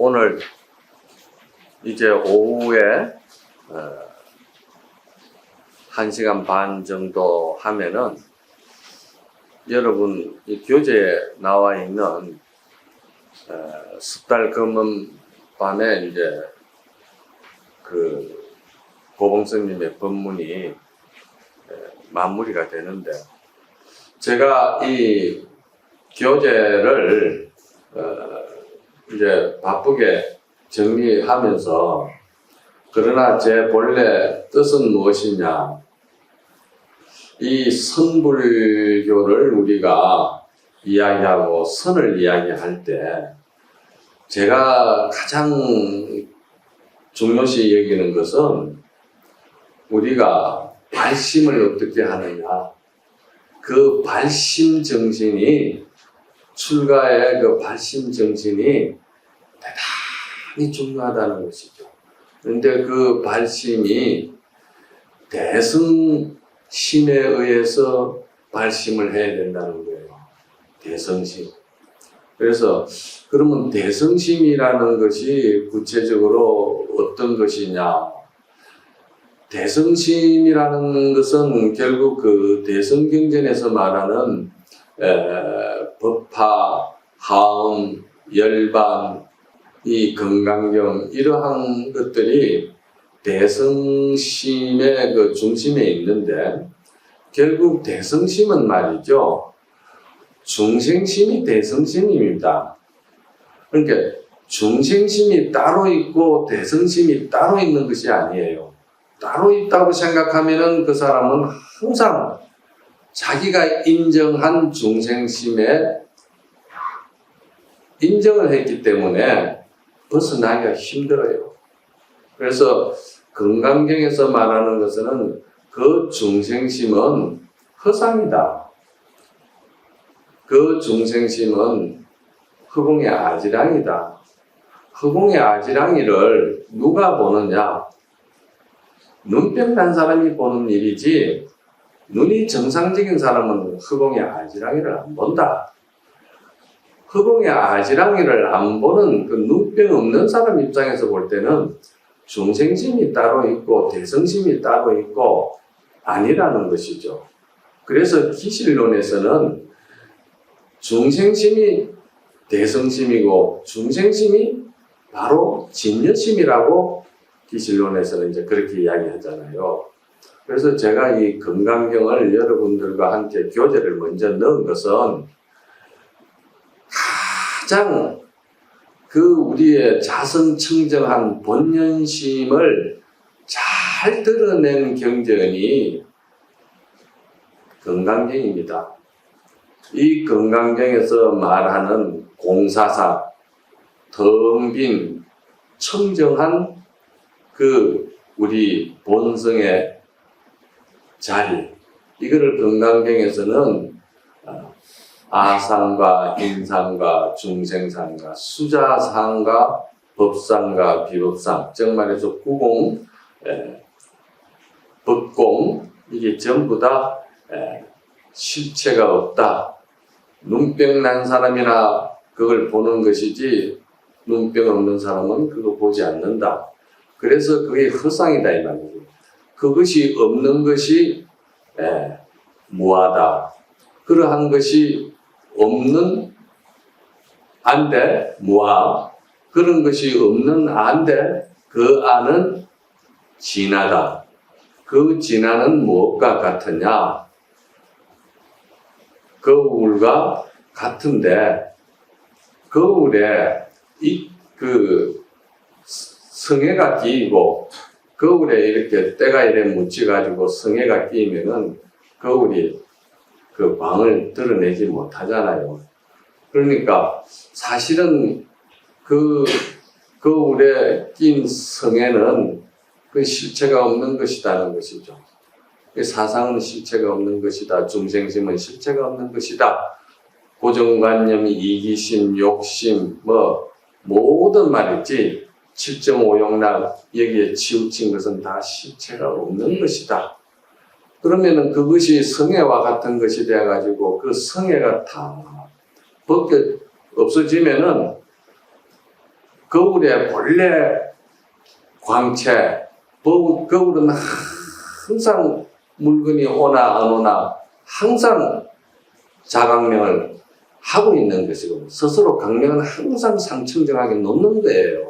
오늘 이제 오후에 어, 한 시간 반 정도 하면은 여러분 이 교재에 나와 있는 어, 습달 금은 밤에 이제 그 고봉스님의 법문이 에, 마무리가 되는데 제가 이 교재를 어, 이제 바쁘게 정리하면서 그러나 제 본래 뜻은 무엇이냐? 이 선불교를 우리가 이야기하고 선을 이야기할 때 제가 가장 중요시 여기는 것은 우리가 발심을 어떻게 하느냐? 그 발심 정신이 출가의 그 발심 정신이 대단히 중요하다는 것이죠. 그런데 그 발심이 대승심에 의해서 발심을 해야 된다는 거예요. 대성심. 그래서 그러면 대성심이라는 것이 구체적으로 어떤 것이냐? 대성심이라는 것은 결국 그 대성경전에서 말하는 에, 법화, 하음, 열반, 이 건강경 이러한 것들이 대성심의 그 중심에 있는데 결국 대성심은 말이죠. 중생심이 대성심입니다. 그러니까 중생심이 따로 있고 대성심이 따로 있는 것이 아니에요. 따로 있다고 생각하면은 그 사람은 항상 자기가 인정한 중생심에 인정을 했기 때문에 벗어나기가 힘들어요. 그래서 건강경에서 말하는 것은 그 중생심은 허상이다. 그 중생심은 허공의 아지랑이다. 허공의 아지랑이를 누가 보느냐? 눈병 난 사람이 보는 일이지 눈이 정상적인 사람은 허공의 아지랑이를 안 본다. 허공의 아지랑이를 안 보는 그 눈병 없는 사람 입장에서 볼 때는 중생심이 따로 있고 대성심이 따로 있고 아니라는 것이죠. 그래서 기실론에서는 중생심이 대성심이고 중생심이 바로 진여심이라고 기실론에서는 이제 그렇게 이야기하잖아요. 그래서 제가 이 건강경을 여러분들과 함께 교재를 먼저 넣은 것은 가장 그 우리의 자성청정한 본연심을 잘 드러낸 경전이 건강경입니다. 이 건강경에서 말하는 공사사, 텅빈, 청정한 그 우리 본성의 자리, 이거를 건강경에서는 어, 아상과 인상과 중생상과 수자상과 법상과 비법상, 즉 말해서 구공, 에, 법공, 이게 전부 다 에, 실체가 없다. 눈병 난 사람이나 그걸 보는 것이지 눈병 없는 사람은 그거 보지 않는다. 그래서 그게 허상이다 이 말이죠. 그것이 없는 것이 에, 무하다. 그러한 것이 없는 안돼 무하. 그런 것이 없는 안돼 그 안은 진하다. 그 진하는 무엇과 같으냐? 거울과 같은데 거울에 이 그 성에가 끼이고 거울에 이렇게 때가 이래 묻혀가지고 성에가 끼이면은 거울이 그 방을 드러내지 못하잖아요. 그러니까 사실은 그 거울에 낀 성에는 그 실체가 없는 것이다는 것이죠. 그 사상은 실체가 없는 것이다. 중생심은 실체가 없는 것이다. 고정관념, 이기심, 욕심, 뭐 모든 말이지 7.5용락 여기에 치우친 것은 다 실체가 없는 것이다. 그러면은 그것이 성애와 같은 것이 되어가지고 그 성애가 다 벗겨 없어지면은 거울에 본래 광채, 거- 거울은 항상 물건이 오나 안 오나 항상 자강명을 하고 있는 것이고 스스로 강명은 항상 상청정하게 놓는 거예요.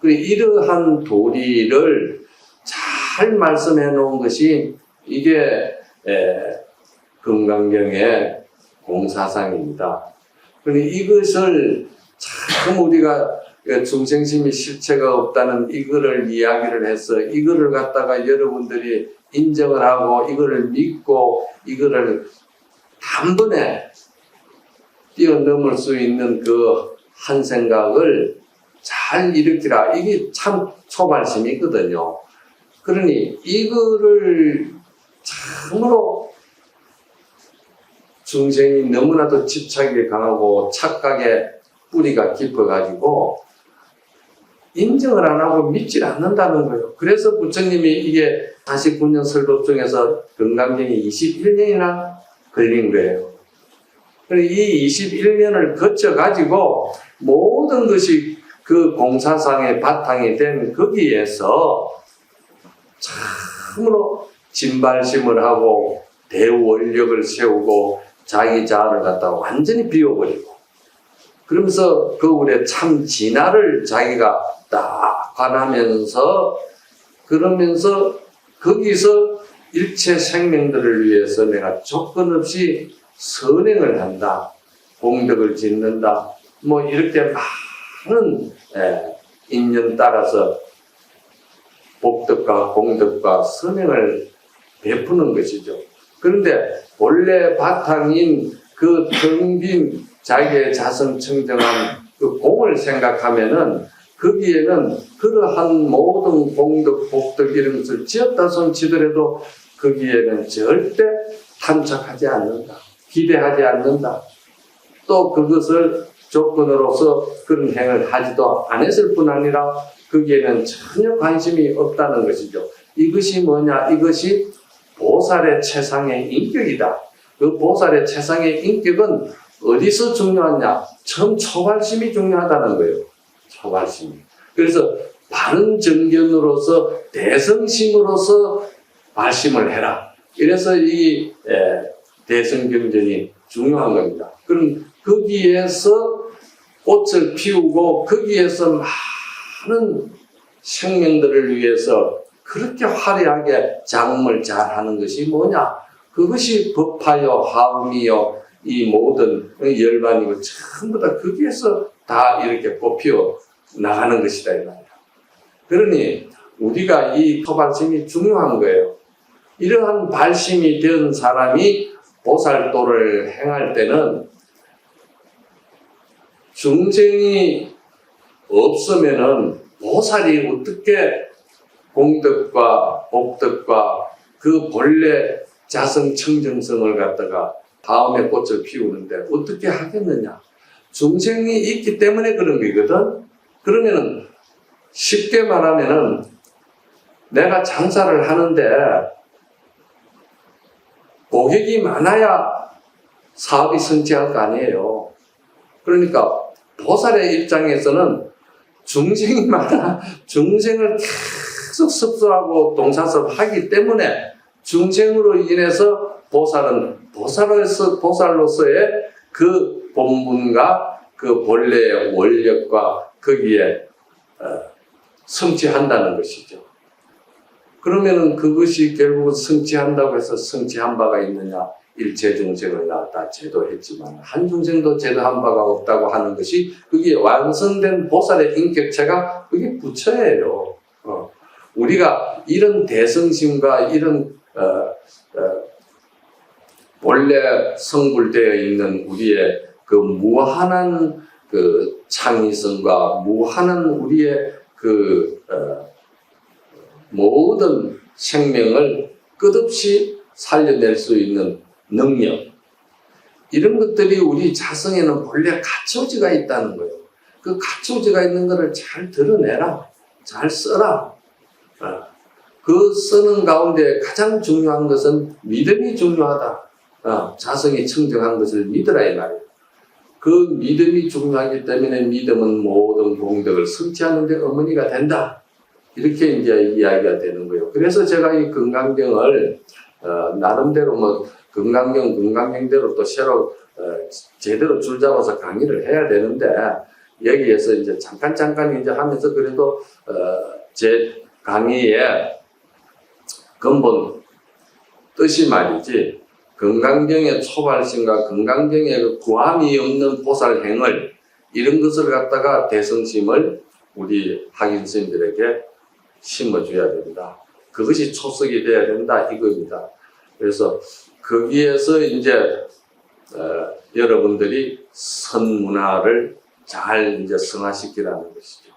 그리고 이러한 도리를 잘 말씀해 놓은 것이 이게 에, 금강경의 공사상입니다. 그러니 이것을 참 우리가 그 중생심이 실체가 없다는 이거를 이야기를 해서 이거를 갖다가 여러분들이 인정을 하고 이거를 믿고 이거를 단번에 뛰어넘을 수 있는 그 한 생각을 잘 일으키라. 이게 참 초발심이거든요. 그러니 이거를 참으로 중생이 너무나도 집착이 강하고 착각의 뿌리가 깊어가지고 인정을 안 하고 믿질 않는다는 거예요. 그래서 부처님이 이게 49년 설법 중에서 건강경이 21년이나 걸린 거예요. 이 21년을 거쳐가지고 모든 것이 그 공사상의 바탕이 된 거기에서 참으로 진발심을 하고 대원력을 세우고 자기 자아를 갖다가 완전히 비워버리고 그러면서 거울에 참 진화를 자기가 딱 관하면서 그러면서 거기서 일체 생명들을 위해서 내가 조건 없이 선행을 한다. 공덕을 짓는다. 뭐 이렇게 많은 예, 인연 따라서 복덕과 공덕과 선행을 베푸는 것이죠. 그런데 본래 바탕인 그 텅빈 자기의 자성 청정한 그 공을 생각하면은 거기에는 그러한 모든 공덕, 복덕 이런 것을 지었다 손치더라도 거기에는 절대 탐착하지 않는다. 기대하지 않는다. 또 그것을 조건으로서 그런 행을 하지도 않았을 뿐 아니라 거기에는 전혀 관심이 없다는 것이죠. 이것이 뭐냐? 이것이 보살의 최상의 인격이다. 그 보살의 최상의 인격은 어디서 중요하냐? 처음 초발심이 중요하다는 거예요. 초발심이. 그래서 바른 정견으로서 대성심으로서 발심을 해라. 이래서 이 에, 대성경전이 중요한 겁니다. 그럼 거기에서 꽃을 피우고 거기에서 많은 생명들을 위해서 그렇게 화려하게 작업을 잘 하는 것이 뭐냐? 그것이 법화요, 하음이요, 이 모든 열반이고 전부 다 거기에서 다 이렇게 꽃피워 나가는 것이다. 이 말이야. 그러니 우리가 이 토발심이 중요한 거예요. 이러한 발심이 된 사람이 보살도를 행할 때는 중생이 없으면은 보살이 어떻게 공덕과 복덕과 그 본래 자성 청정성을 갖다가 다음에 꽃을 피우는데 어떻게 하겠느냐? 중생이 있기 때문에 그런 거거든. 그러면은 쉽게 말하면은 내가 장사를 하는데 고객이 많아야 사업이 성취할 거 아니에요. 그러니까 보살의 입장에서는 중생이 많아 중생을 계속 섭수하고 동사섭 하기 때문에 중생으로 인해서 보살은 보살로서 보살로서의 그 본분과 그 본래의 원력과 거기에 어, 성취한다는 것이죠. 그러면은 그것이 결국 성취한다고 해서 성취한 바가 있느냐? 일체 중생을 낳았다 제도했지만 한 중생도 제도한 바가 없다고 하는 것이 그게 완성된 보살의 인격체가 그게 부처예요. 어. 우리가 이런 대성심과 이런 어, 어, 본래 성불되어 있는 우리의 그 무한한 그 창의성과 무한한 우리의 그 어, 모든 생명을 끝없이 살려낼 수 있는 능력 이런 것들이 우리 자성에는 본래 갖춰지가 있다는 거예요. 그 갖춰지가 있는 것을 잘 드러내라, 잘 써라. 어. 그 쓰는 가운데 가장 중요한 것은 믿음이 중요하다. 어, 자성이 청정한 것을 믿으라 이 말이에요. 그 믿음이 중요하기 때문에 믿음은 모든 공덕을 성취하는데 어머니가 된다. 이렇게 이제 이야기가 되는 거예요. 그래서 제가 이 건강경을 어, 나름대로 뭐 건강경 건강경대로 또 새로 어, 제대로 줄 잡아서 강의를 해야 되는데 여기에서 이제 잠깐 잠깐 이제 하면서 그래도 어, 제 강의의 근본 뜻이 말이지 건강경의 초발심과 건강경의 그 구함이 없는 보살행을 이런 것을 갖다가 대성심을 우리 학인 스님들에게 심어줘야 된다. 그것이 초석이 돼야 된다 이겁니다. 그래서 거기에서 이제 어, 여러분들이 선문화를 잘 이제 성화시키라는 것이죠.